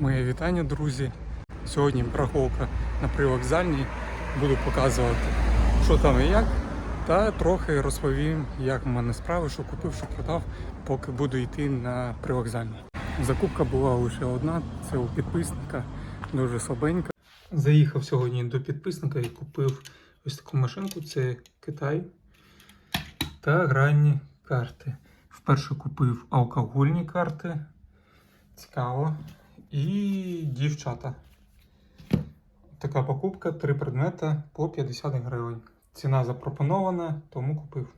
Моє вітання, друзі. Сьогодні браховка на привокзальній. Буду показувати, що там і як. Та трохи розповім, як в мене справи, що купив, що продав, поки буду йти на привокзальну. Закупка була лише одна, це у підписника, дуже слабенька. Заїхав сьогодні до підписника і купив ось таку машинку, це Китай та гранні карти. Вперше купив алкогольні карти. Цікаво. І дівчата. Така покупка, три предмета по 50 гривень. Ціна запропонована, тому купив.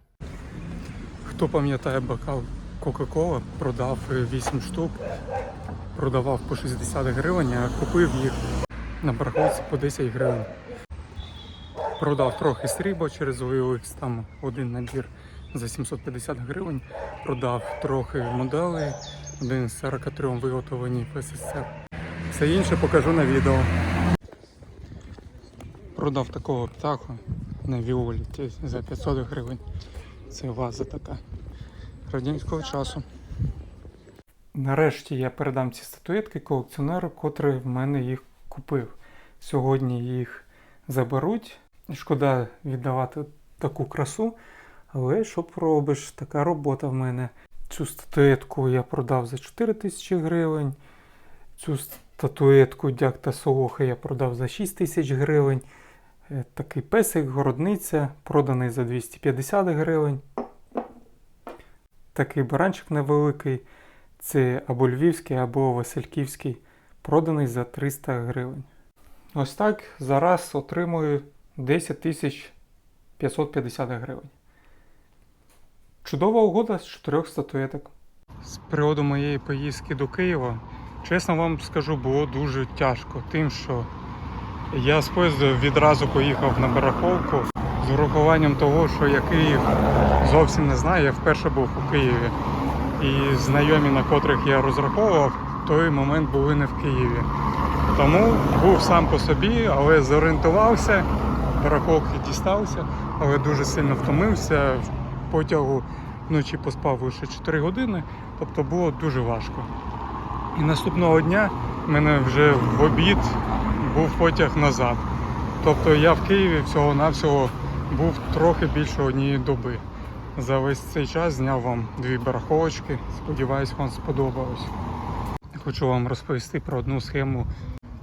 Хто пам'ятає бокал Кока-Кола, продав 8 штук, продавав по 60 гривень, а купив їх на барахолці по 10 гривень. Продав трохи срібла через OLX, там один набір за 750 гривень. Продав трохи моделей, один з 43 виготовлені в СССР. Все інше покажу на відео. Продав такого птаху на Віоліті за 500 гривень. Це ваза така радянського часу. Нарешті я передам ці статуетки колекціонеру, котрий в мене їх купив. Сьогодні їх заберуть. Шкода віддавати таку красу, але що пробиш, така робота в мене. Цю статуетку я продав за 4 тисячі гривень. Цю статуетку Дяк та Солоха я продав за 6 тисяч гривень. Е, Такий песик, городниця, проданий за 250 гривень. Такий баранчик невеликий. Це або львівський, або васильківський, проданий за 300 гривень. Ось так зараз отримую 10 550 гривень. Чудова угода з чотирьох статуеток. З приводу моєї поїздки до Києва, чесно вам скажу, було дуже тяжко, тим, що я з поїзду відразу поїхав на барахолку з урахуванням того, що я Київ зовсім не знаю. Я вперше був у Києві. І знайомі, на котрих я розраховував, в той момент були не в Києві. Тому був сам по собі, але зорієнтувався, барахолки дістався, але дуже сильно втомився. В потягу вночі поспав лише 4 години, тобто було дуже важко. І наступного дня в мене вже в обід був потяг назад. Тобто я в Києві всього-навсього був трохи більше однієї доби. За весь цей час зняв вам дві барахолочки. Сподіваюсь, вам сподобалось. Хочу вам розповісти про одну схему,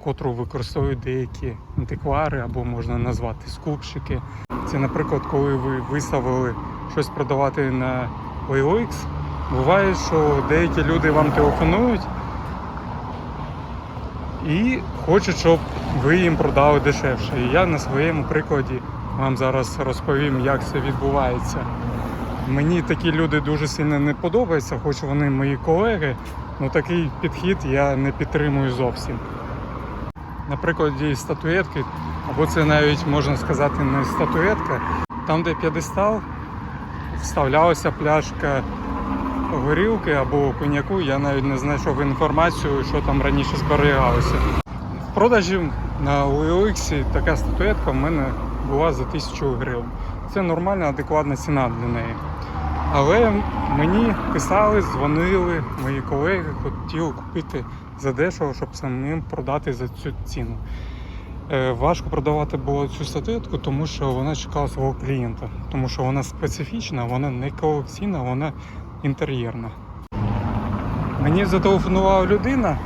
котру використовують деякі антиквари або можна назвати скупщики. Це, наприклад, коли ви виставили щось продавати на OLX, буває, що деякі люди вам телефонують і хочуть, щоб ви їм продали дешевше. І я на своєму прикладі вам зараз розповім, як це відбувається. Мені такі люди дуже сильно не подобаються, хоч вони мої колеги, але такий підхід я не підтримую зовсім. Наприклад, є статуетки, або це навіть можна сказати не статуетка, там, де п'єдестал, вставлялася пляшка горілки або коньяку, я навіть не знайшов інформацію, що там раніше зберігалося. В продажі на OLX така статуетка в мене була за 1000 гривень. Це нормальна, адекватна ціна для неї. Але мені писали, дзвонили, мої колеги хотіли купити за дешево, щоб самим продати за цю ціну. Е, Важко продавати було цю статуетку, тому що вона чекала свого клієнта, тому що вона специфічна, вона не колекційна, вона інтер'єрна. Мені зателефонувала людина,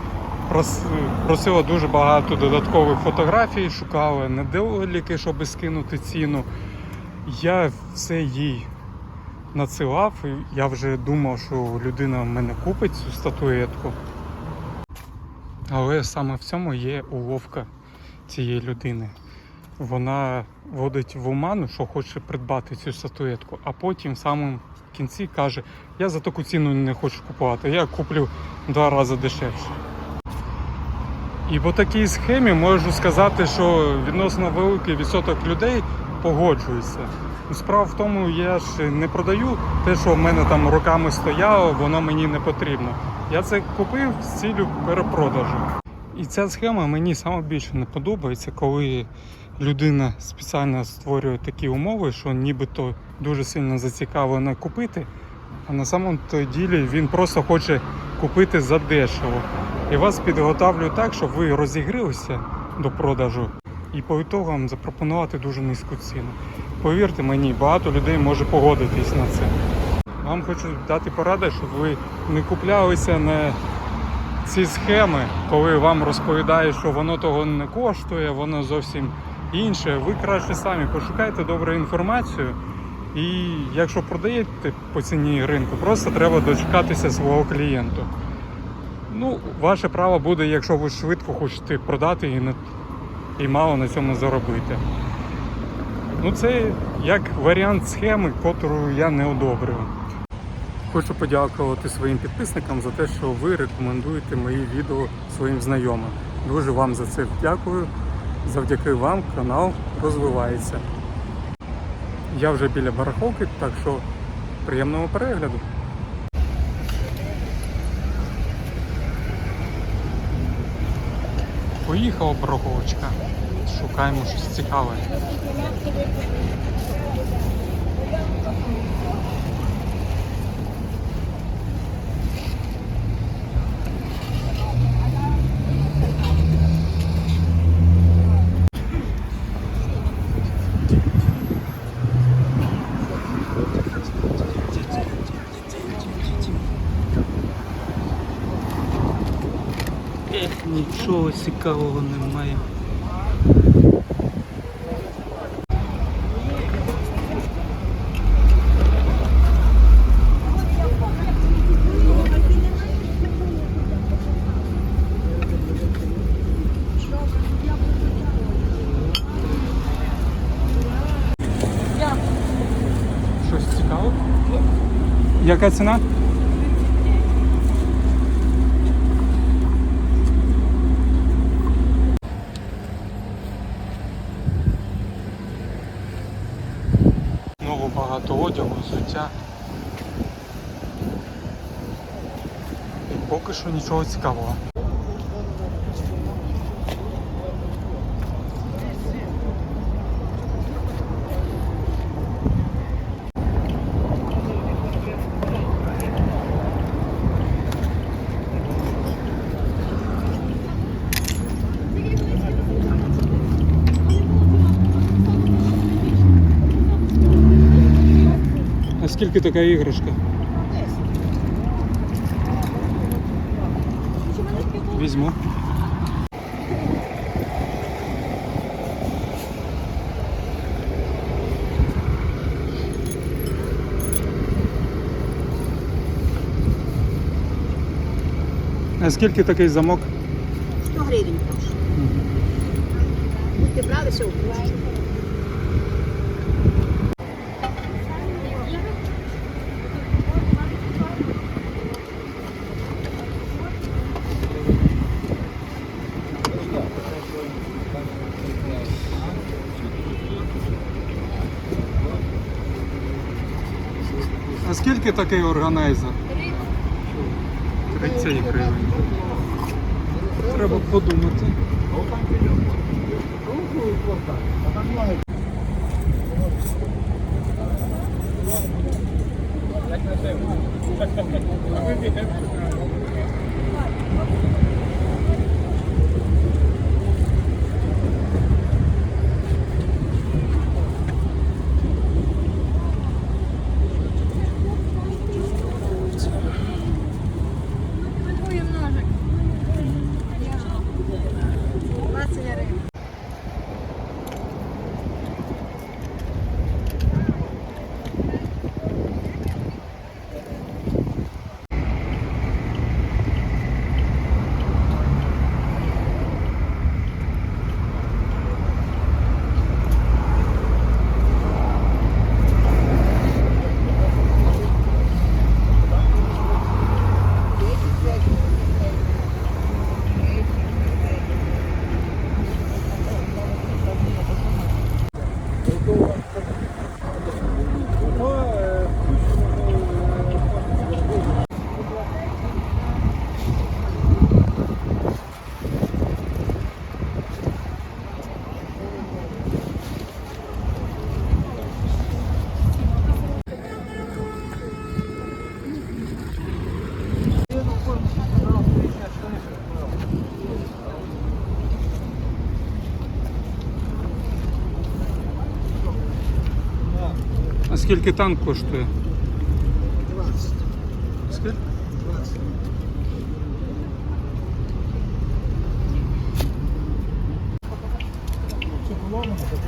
просила дуже багато додаткових фотографій, шукала недоліки, щоб скинути ціну. Я все їй надсилав, я вже думав, що людина в мене купить цю статуетку. Але саме в цьому є уловка цієї людини. Вона вводить в оману, що хоче придбати цю статуетку, а потім в самому кінці каже: я за таку ціну не хочу купувати, я куплю два рази дешевше. І по такій схемі можу сказати, що відносно великий відсоток людей погоджується. Справа в тому, я ж не продаю те, що в мене там роками стояло, воно мені не потрібно. Я це купив з ціллю перепродажу. І ця схема мені саме більше не подобається, коли людина спеціально створює такі умови, що нібито дуже сильно зацікавлена купити, А на самому ділі він просто хоче купити задешево. І вас підготавлює так, щоб ви розігрілися до продажу і по ітогам запропонувати дуже низьку ціну. Повірте мені, багато людей може погодитись на це. Вам хочу дати пораду, щоб ви не куплялися на ці схеми, коли вам розповідають, що воно того не коштує, воно зовсім інше. Ви краще самі пошукайте добру інформацію. І якщо продаєте по ціні ринку, просто треба дочекатися свого клієнту. Ну, ваше право буде, якщо ви швидко хочете продати і, на- і мало на цьому заробити. Ну, це як варіант схеми, котру я не одобрюю. Хочу подякувати своїм підписникам за те, що ви рекомендуєте мої відео своїм знайомим. Дуже вам за це дякую. Завдяки вам канал розвивається. Я вже біля барахолки, так що приємного перегляду. Поїхала барахолочка. Шукаємо щось цікаве. Нічого цікавого немає. Щось цікаве? Яка ціна? Знову багато одягу, взуття. І поки що нічого цікавого. Скільки така іграшка? Візьму. А скільки такий замок? 100 гривень прошу. Будьте брали, Скільки такий органайзер? 30 гривень. Треба подумати. Скільки танк коштує? 20. Скільки? 20.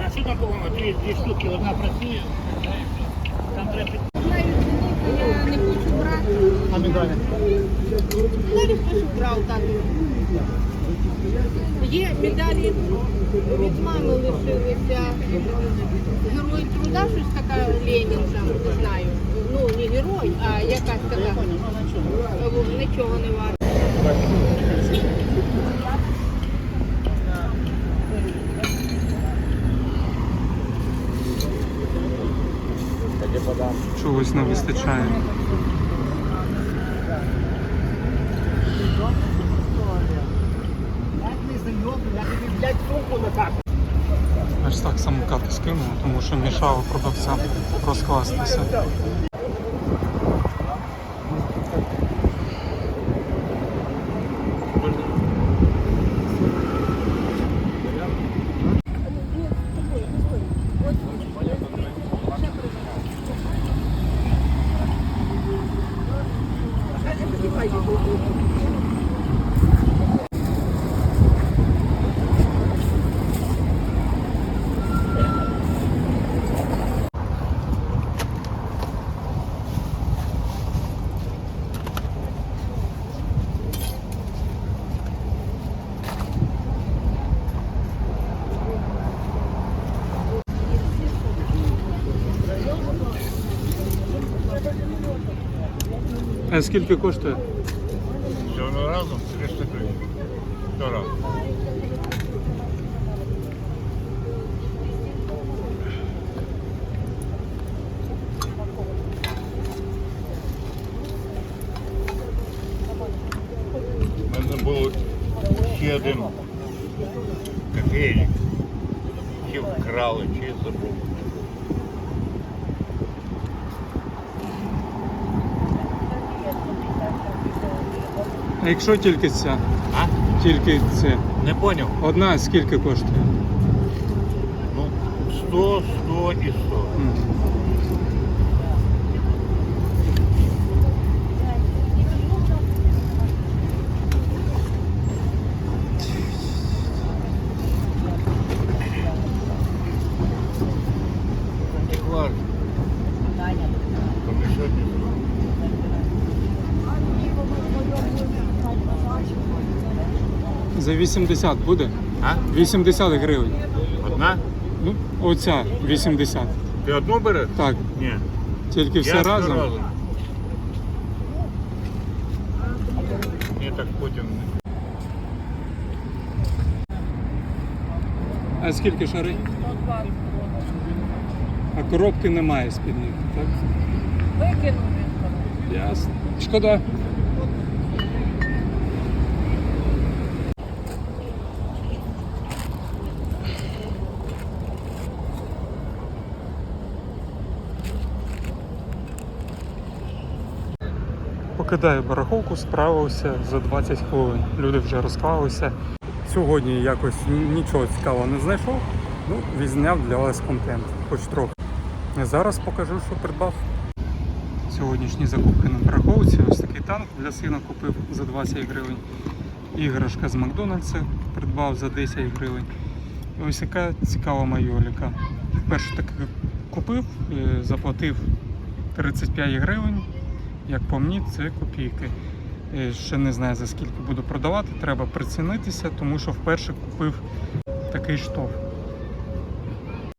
А що такого? Дві, дві штуки, одна працює. Там треба Я не хочу брати. а медалі. Далі хтось брав так. Є медалі від мами лишилися. Герой труда, щось така Ленін там, не знаю. Ну, не герой, а якась така. Нічого не варто. Чогось не вистачає. Аж так самокати скинув, тому що мішало продавцям розкластися. Скільки коштує? Всього разом 300 гривень. Сто раз. У ще один кофейник. Чи вкрали, чи забули. А якщо тільки ця? А? Тільки це. Не поняв. Одна скільки коштує? Ну, 100, 100 і 100. М. Не За 80 буде? А? 80 гривень. Одна? Ну, оця 80. Ти одну береш? Так, Ні. тільки все Я все разом. Ні, так потім. А скільки шари? А коробки немає з-під них, так? Викинув він. Ясно. Шкода. Покидаю барахолку, справився за 20 хвилин. Люди вже розклалися. Сьогодні якось нічого цікавого не знайшов. Ну, відзняв для вас контент, хоч трохи. Зараз покажу, що придбав. Сьогоднішні закупки на барахолці. Ось такий танк для сина купив за 20 гривень. Іграшка з Макдональдса придбав за 10 гривень. І ось яка цікава майоліка. Вперше таки купив, е, заплатив 35 гривень. Як по мені, це копійки. Е, Ще не знаю за скільки буду продавати, треба прицінитися, тому що вперше купив такий штоф.